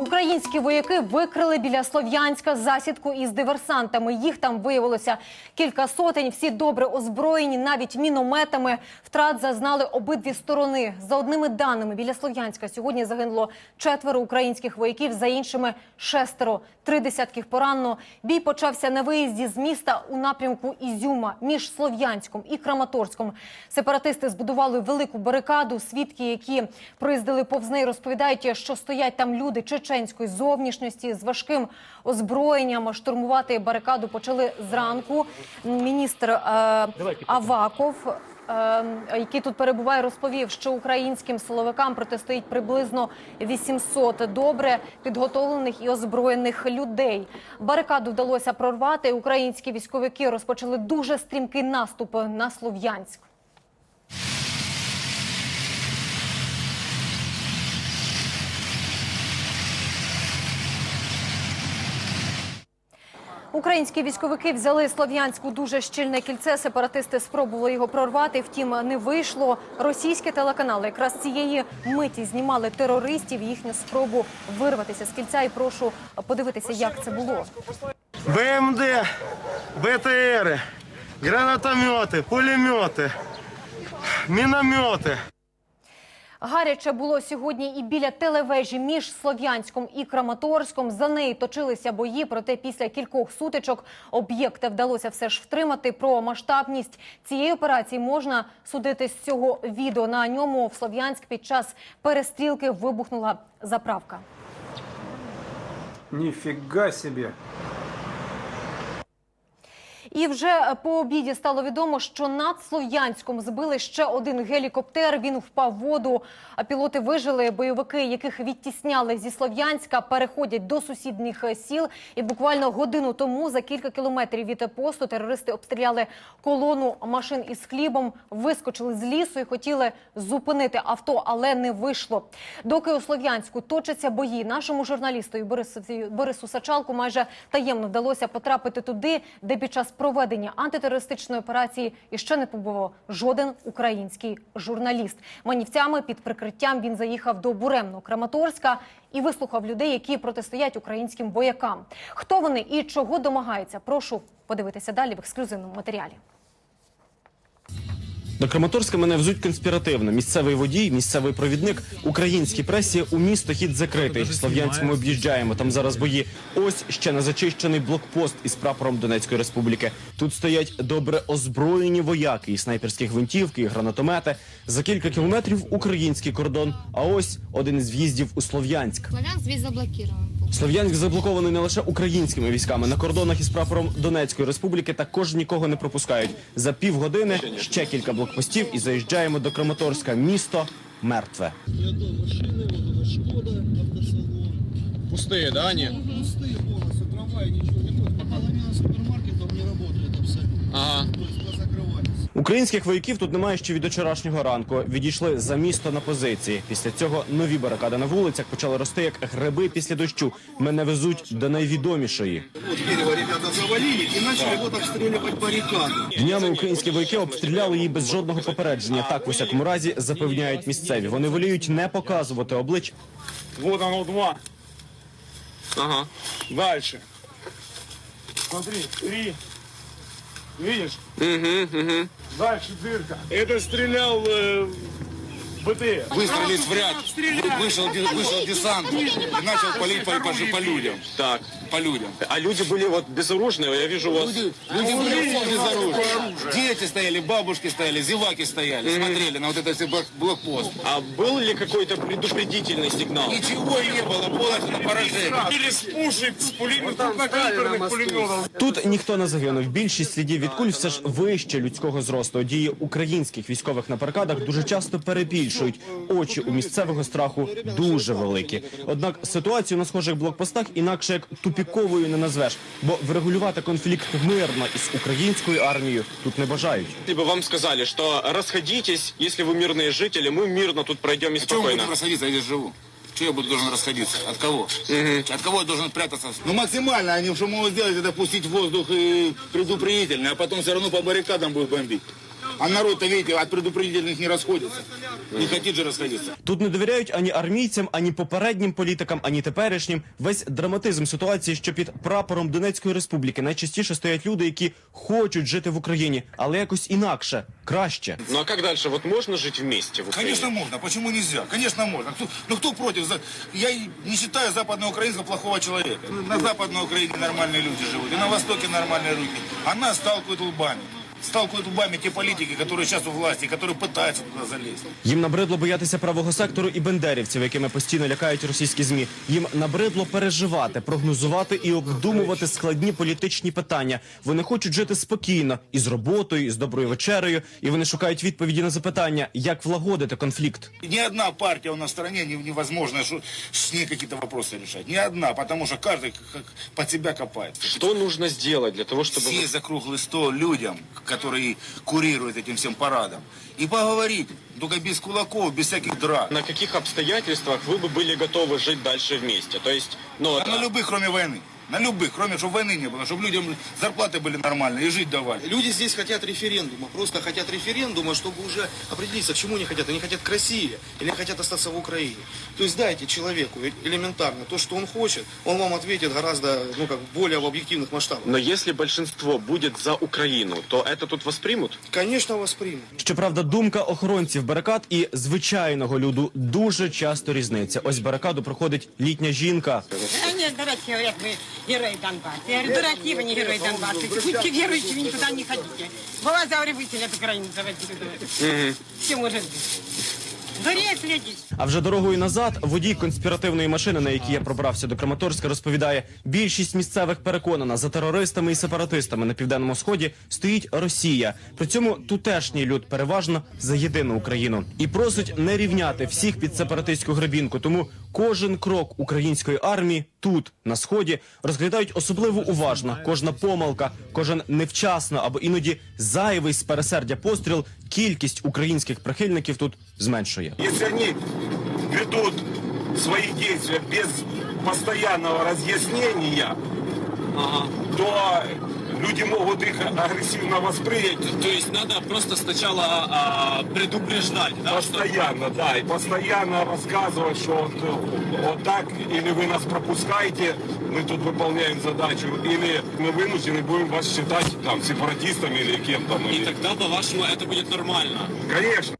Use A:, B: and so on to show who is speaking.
A: Українські вояки викрили біля Слов'янська засідку із диверсантами. Їх там виявилося кілька сотень. Всі добре озброєні, навіть мінометами. Втрат зазнали обидві сторони. За одними даними, біля Слов'янська сьогодні загинуло четверо українських вояків, за іншими шестеро. Три десятки поранено. Бій почався на виїзді з міста у напрямку Ізюма між Слов'янськом і Краматорськом. Сепаратисти збудували велику барикаду. Свідки, які проїздили повз неї, розповідають, що стоять там люди чеченської зовнішності з важким озброєнням. Штурмувати барикаду почали зранку. Міністр е, Аваков. е, Який тут перебуває, розповів, що українським силовикам протистоїть приблизно 800 добре підготовлених і озброєних людей. Барикаду вдалося прорвати. Українські військовики розпочали дуже стрімкий наступ на Слов'янськ. Українські військовики взяли Слов'янську дуже щільне кільце. Сепаратисти спробували його прорвати, втім не вийшло. Російські телеканали якраз цієї миті знімали терористів їхню спробу вирватися з кільця. І прошу подивитися, як це було.
B: БМД, БТРи, гранатомети, пулемети, міномети.
A: Гаряче було сьогодні і біля телевежі між Слов'янськом і Краматорськом. За неї точилися бої. Проте після кількох сутичок об'єкти вдалося все ж втримати. Про масштабність цієї операції можна судити з цього відео. На ньому в Слов'янськ під час перестрілки вибухнула заправка.
C: Нифига себе.
A: І вже по обіді стало відомо, що над Слов'янськом збили ще один гелікоптер. Він впав в воду. А пілоти вижили. Бойовики, яких відтісняли зі Слов'янська, переходять до сусідніх сіл. І буквально годину тому, за кілька кілометрів від посту, терористи обстріляли колону машин із хлібом, вискочили з лісу і хотіли зупинити авто, але не вийшло. Доки у Слов'янську точаться бої, нашому журналісту Борису Сачалку майже таємно вдалося потрапити туди, де під час проведення антитерористичної операції іще не побував жоден український журналіст. Манівцями під прикриттям він заїхав до буремно Краматорська і вислухав людей, які протистоять українським воякам. Хто вони і чого домагаються? Прошу подивитися далі в ексклюзивному матеріалі.
D: До Краматорська мене взуть конспіративно. Місцевий водій, місцевий провідник, українській пресі у місто хід закритий. Слов'янськ ми об'їжджаємо. Там зараз бої. Ось ще не зачищений блокпост із прапором Донецької республіки. Тут стоять добре озброєні вояки, і снайперські гвинтівки, і гранатомети. За кілька кілометрів український кордон. А ось один із в'їздів у Слов'янськ.
E: Славянск весь заблокирован.
D: Слов'янськ заблокований не лише українськими військами. На кордонах із прапором Донецької республіки також нікого не пропускають. За півгодини ще кілька блокпостів і заїжджаємо до Краматорська. Місто мертве.
F: Пустые, да, они?
G: Пустые полностью, трамваи, ничего не ходит. Половина супермаркетов не работает абсолютно.
F: Ага.
G: То есть позакрывались.
D: Українських вояків тут немає ще від вчорашнього ранку. Відійшли за місто на позиції. Після цього нові барикади на вулицях почали рости як гриби після дощу. Мене везуть до найвідомішої.
G: Вот дерево ребята завалили и начали вот обстреливать баррикаду.
D: Днями українські вояки обстріляли її без жодного попередження. Так, в усякому разі, запевняють місцеві. Вони воліють не показувати облич
F: Вот оно, два. Ага. Дальше. Смотри, три. Видишь? Угу, угу. Дальше дырка. Это стрелял э, БТР.
H: Выстрелить в ряд, вышел, де- вышел десант и начал палить по, по, по людям.
F: Так.
H: По людям.
F: А люди были вот безоружные, я вижу вас.
H: Люди, люди были в без оружия. Дети стояли, бабушки стояли, зеваки стояли, смотрели на вот этот все блок- блокпост.
F: А был ли какой-то предупредительный сигнал?
H: Ничего не было, полностью поражение.
F: Или с пушек, с пулеметов, калиберных пулеметов.
D: Тут ніхто не загинув. Більшість слідів від куль все ж вище людського зросту. Дії українських військових на паркадах дуже часто перебільшують. Очі у місцевого страху дуже великі. Однак ситуацію на схожих блокпостах інакше як тупіковою не назвеш, бо врегулювати конфлікт мирно із українською армією тут не бажають.
F: Если бы вам сказали, что расходитесь, если вы мирные жители, мы мирно тут пройдем и
H: А чего мы
F: спокойно.
H: будем расходиться, я здесь живу? Че я буду должен расходиться? От кого? От кого я должен прятаться? Ну максимально они что могут сделать, это пустить в воздух и предупредительно, а потом все равно по баррикадам будут бомбить. А народ-то, видите, от предупредительных не расходится. Не хотит же расходиться.
D: Тут не довіряють ані армійцям, ані попереднім політикам, ані теперішнім. Весь драматизм ситуації, що під прапором Донецької республіки найчастіше стоять люди, які хочуть жити в Україні, але якось інакше, краще.
F: Ну а как дальше? Вот можно жить вместе в Украине?
H: Конечно можно. Почему нельзя? Конечно можно. Кто, ну кто против? За- Я и не считаю западного украинца плохого человека. На западной Украине нормальные люди живут. И на востоке нормальные люди. А нас сталкивают лбами. Сталкивают лбами те политики, которые сейчас у власти, которые пытаются туда залезть.
D: Їм набридло боятися правого сектору і бендерівців, якими постійно лякають російські змі. Їм набридло переживати, прогнозувати і обдумувати складні політичні питання. Вони хочуть жити спокійно і з роботою, і з доброю вечерею, і вони шукають відповіді на запитання, як влагодити конфлікт.
H: Ни одна партия у нас в стране не- невозможно что, с ней какие-то вопросы решать. Ни одна, потому что каждый как под себя копает.
F: Что нужно сделать для того, чтобы...
H: Сесть за круглый стол людям, которые курируют этим всем парадом, и поговорить, только без кулаков, без всяких драк.
F: На каких обстоятельствах вы бы были готовы жить дальше вместе? То есть, ну, вот,
H: А на любых, кроме войны. На любых, кроме, чтобы войны не было, чтобы людям зарплаты были нормальные и жить давали.
G: Люди здесь хотят референдума, просто хотят референдума, чтобы уже определиться, к чему они хотят. Они хотят к России или хотят остаться в Украине. То есть дайте человеку э- элементарно то, что он хочет, он вам ответит гораздо, ну как, более в объективных масштабах.
F: но если большинство будет за Украину, то это тут воспримут?
G: Конечно, воспримут.
D: Щоправда, думка охоронців барикад і звичайного люду дуже часто різниця. Ось барикаду проходить літня жінка.
C: Они дураки, говорят, мы герои Донбасса. Я говорю, дураки вы не герои Донбасса. Будьте верующими, никуда не ходите. Глаза, говорю, выйти от Украины заводили. Все может быть.
D: А вже дорогою назад водій конспіративної машини, на якій я пробрався до Краматорська, розповідає: більшість місцевих переконана за терористами і сепаратистами на південному сході стоїть Росія. При цьому тутешній люд переважно за єдину Україну і просить не рівняти всіх під сепаратистську гребінку. Тому кожен крок української армії тут на сході розглядають особливо уважно. Кожна помилка, кожен невчасно або іноді зайвий з пересердя постріл. Кількість українських прихильників тут зменшує.
E: Если они ведут свои действия без постоянного разъяснения, то люди могут их агрессивно воспринять
F: То есть надо просто сначала предупреждать,
E: постоянно, да, и постоянно рассказывать, что вот, э, вот так, или вы нас пропускаете, мы тут выполняем задачу, или мы вынуждены будем вас считать там сепаратистами или кем там. или-
F: тогда, по-вашему, это будет нормально.
E: Конечно.